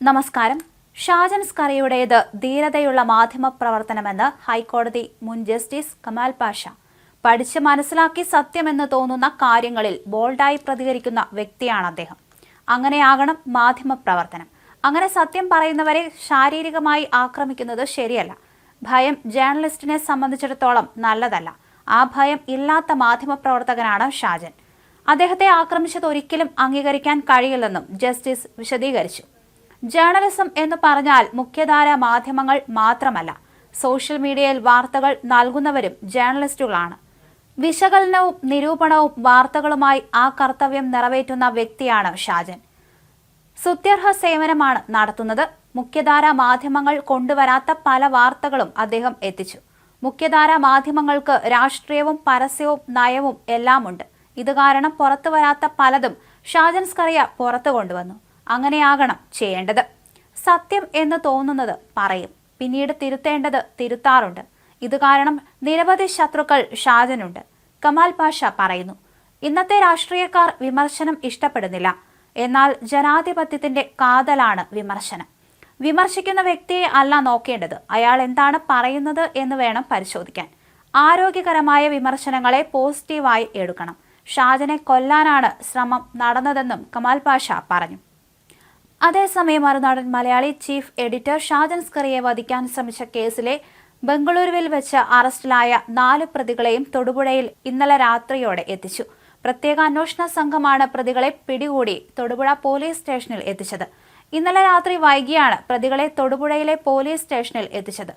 നമസ്കാരം. ഷാജൻ സ്കറിയുടേത് ധീരതയുള്ള മാധ്യമ പ്രവർത്തനമെന്ന് ഹൈക്കോടതി മുൻ ജസ്റ്റിസ് കമാൽ പാഷ. പഠിച്ച് മനസ്സിലാക്കി സത്യമെന്ന് തോന്നുന്ന കാര്യങ്ങളിൽ ബോൾഡായി പ്രതികരിക്കുന്ന വ്യക്തിയാണ് അദ്ദേഹം. അങ്ങനെയാകണം മാധ്യമ പ്രവർത്തനം. അങ്ങനെ സത്യം പറയുന്നവരെ ശാരീരികമായി ആക്രമിക്കുന്നത് ശരിയല്ല. ഭയം ജേർണലിസ്റ്റിനെ സംബന്ധിച്ചിടത്തോളം നല്ലതല്ല. ആ ഭയം ഇല്ലാത്ത മാധ്യമ പ്രവർത്തകനാണ് ഷാജൻ. അദ്ദേഹത്തെ ആക്രമിച്ചത് ഒരിക്കലും അംഗീകരിക്കാൻ കഴിയില്ലെന്നും ജസ്റ്റിസ് വിശദീകരിച്ചു. ജേർണലിസം എന്ന് പറഞ്ഞാൽ മുഖ്യധാര മാധ്യമങ്ങൾ മാത്രമല്ല. സോഷ്യൽ മീഡിയയിൽ വാർത്തകൾ നൽകുന്നവരും ജേർണലിസ്റ്റുകളാണ്. വിശകലനവും നിരൂപണവും വാർത്തകളുമായി ആ കർത്തവ്യം നിറവേറ്റുന്ന വ്യക്തിയാണ് ഷാജൻ. സുത്യർഹ സേവനമാണ് നടത്തുന്നത്. മുഖ്യധാര മാധ്യമങ്ങൾ കൊണ്ടുവരാത്ത പല വാർത്തകളും അദ്ദേഹം എത്തിച്ചു. മുഖ്യധാര മാധ്യമങ്ങൾക്ക് രാഷ്ട്രീയവും പരസ്യവും നയവും എല്ലാമുണ്ട്. ഇത് കാരണം പുറത്തുവരാത്ത പലതും ഷാജൻസ് സ്കറിയ പുറത്തു കൊണ്ടുവന്നു. അങ്ങനെയാകണം ചെയ്യേണ്ടത്. സത്യം എന്ന് തോന്നുന്നത് പറയും. പിന്നീട് തിരുത്തേണ്ടത് തിരുത്താറുണ്ട്. ഇത് കാരണം നിരവധി ശത്രുക്കൾ ഷാജനുണ്ട്. കമാൽ പാഷ പറയുന്നു ഇന്നത്തെ രാഷ്ട്രീയക്കാർ വിമർശനം ഇഷ്ടപ്പെടുന്നില്ല. എന്നാൽ ജനാധിപത്യത്തിന്റെ കാതലാണ് വിമർശനം. വിമർശിക്കുന്ന വ്യക്തിയെ അല്ല നോക്കേണ്ടത്. അയാൾ എന്താണ് പറയുന്നത് എന്ന് വേണം പരിശോധിക്കാൻ. ആരോഗ്യകരമായ വിമർശനങ്ങളെ പോസിറ്റീവായി എടുക്കണം. ഷാജനെ കൊല്ലാനാണ് ശ്രമം നടന്നതെന്നും കമാൽ പാഷ പറഞ്ഞു. അതേസമയം മറുനാടൻ മലയാളി ചീഫ് എഡിറ്റർ ഷാജൻ സ്കറിയെ വധിക്കാൻ ശ്രമിച്ച കേസിലെ ബംഗളൂരുവിൽ വെച്ച് അറസ്റ്റിലായ നാല് പ്രതികളെയും തൊടുപുഴയിൽ ഇന്നലെ രാത്രിയോടെ എത്തിച്ചു. പ്രത്യേക അന്വേഷണ സംഘമാണ് പ്രതികളെ പിടികൂടി തൊടുപുഴ പോലീസ് സ്റ്റേഷനിൽ എത്തിച്ചത്. ഇന്നലെ രാത്രി വൈകിയാണ് പ്രതികളെ തൊടുപുഴയിലെ പോലീസ് സ്റ്റേഷനിൽ എത്തിച്ചത്.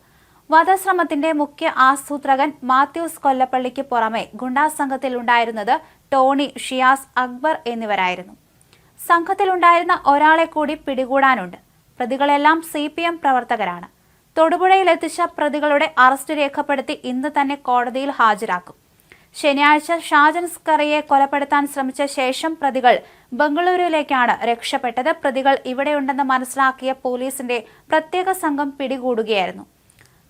വധശ്രമത്തിന്റെ മുഖ്യ ആസൂത്രകൻ മാത്യൂസ് കൊല്ലപ്പള്ളിക്ക് പുറമെ ഗുണ്ടാ സംഘത്തിൽ ഉണ്ടായിരുന്നത് ടോണി ഷിയാസ് അക്ബർ എന്നിവരായിരുന്നു. സംഘത്തിലുണ്ടായിരുന്ന ഒരാളെ കൂടി പിടികൂടാനുണ്ട്. പ്രതികളെല്ലാം സി പി എം പ്രവർത്തകരാണ്. തൊടുപുഴയിലെത്തിച്ച പ്രതികളുടെ അറസ്റ്റ് രേഖപ്പെടുത്തി ഇന്ന് തന്നെ കോടതിയിൽ ഹാജരാക്കും. ശനിയാഴ്ച ഷാജൻ സ്കറിയെ കൊലപ്പെടുത്താൻ ശ്രമിച്ച ശേഷം പ്രതികൾ ബംഗളൂരുവിലേക്കാണ് രക്ഷപ്പെട്ടത്. പ്രതികൾ ഇവിടെയുണ്ടെന്ന് മനസ്സിലാക്കിയ പോലീസിന്റെ പ്രത്യേക സംഘം പിടികൂടുകയായിരുന്നു.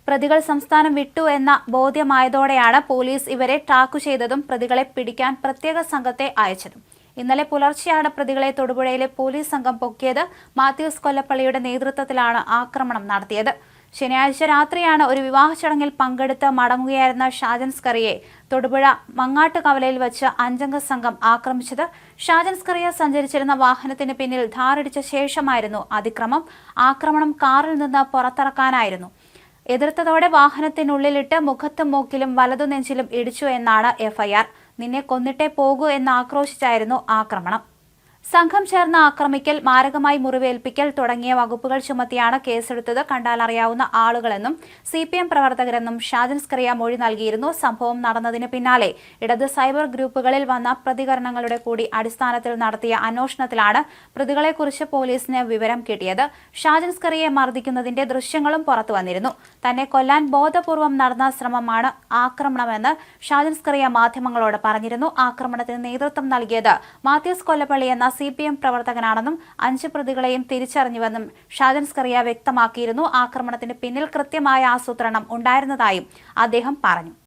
പ്രതികൾ സംസ്ഥാനം വിട്ടു എന്ന ബോധ്യമായതോടെയാണ് പോലീസ് ഇവരെ ട്രാക്കു ചെയ്തതും പ്രതികളെ പിടിക്കാൻ പ്രത്യേക സംഘത്തെ അയച്ചതും. ഇന്നലെ പുലർച്ചെയാണ് പ്രതികളെ തൊടുപുഴയിലെ പോലീസ് സംഘം പൊക്കിയത്. മാത്യൂസ് കൊല്ലപ്പള്ളിയുടെ നേതൃത്വത്തിലാണ് ആക്രമണം നടത്തിയത്. ശനിയാഴ്ച രാത്രിയാണ് ഒരു വിവാഹ ചടങ്ങിൽ പങ്കെടുത്ത് മടങ്ങുകയായിരുന്ന ഷാജൻ സ്കറിയെ തൊടുപുഴ മങ്ങാട്ട് കവലയിൽ വെച്ച് അഞ്ചംഗ സംഘം ആക്രമിച്ചത്. ഷാജൻ സ്കറിയ സഞ്ചരിച്ചിരുന്ന വാഹനത്തിന് പിന്നിൽ ധാരടിച്ച ശേഷമായിരുന്നു അതിക്രമം. ആക്രമണം കാറിൽ നിന്ന് പുറത്തിറക്കാനായിരുന്നു. എതിർത്തതോടെ വാഹനത്തിനുള്ളിലിട്ട് മുഖത്തും മൂക്കിലും വലതു നെഞ്ചിലും ഇടിച്ചു എന്നാണ് എഫ്ഐആർ. നിന്നെ കൊന്നിട്ടേ പോകൂ എന്ന് ആക്രോശിച്ചായിരുന്നു ആക്രമണം. സംഘം ചേർന്ന് ആക്രമിക്കൽ മാരകമായി മുറിവേൽപ്പിക്കൽ തുടങ്ങിയ വകുപ്പുകൾ ചുമത്തിയാണ് കേസെടുത്തത്. കണ്ടാൽ അറിയാവുന്ന ആളുകളെന്നും സി പി എം പ്രവർത്തകരെന്നും ഷാജൻ സ്കറിയ മൊഴി നൽകിയിരുന്നു. സംഭവം നടന്നതിന് പിന്നാലെ ഇടത് സൈബർ ഗ്രൂപ്പുകളിൽ വന്ന പ്രതികരണങ്ങളുടെ കൂടി അടിസ്ഥാനത്തിൽ നടത്തിയ അന്വേഷണത്തിലാണ് പ്രതികളെക്കുറിച്ച് പോലീസിന് വിവരം കിട്ടിയത്. ഷാജൻ സ്കറിയെ മർദ്ദിക്കുന്നതിന്റെ ദൃശ്യങ്ങളും പുറത്തു വന്നിരുന്നു. തന്നെ കൊല്ലാൻ ബോധപൂർവം നടന്ന ശ്രമമാണ് ആക്രമണമെന്ന് ഷാജൻ സ്കറിയ മാധ്യമങ്ങളോട് പറഞ്ഞിരുന്നു. ആക്രമണത്തിന് നേതൃത്വം നൽകിയത് മാത്യൂസ് കൊല്ലപ്പള്ളി എന്ന സി പി എം പ്രവർത്തകനാണെന്നും അഞ്ച് പ്രതികളെയും തിരിച്ചറിഞ്ഞുവെന്നും ഷാജൻ സ്കറിയ വ്യക്തമാക്കിയിരുന്നു. ആക്രമണത്തിന് പിന്നിൽ കൃത്യമായ ആസൂത്രണം ഉണ്ടായിരുന്നതായും അദ്ദേഹം പറഞ്ഞു.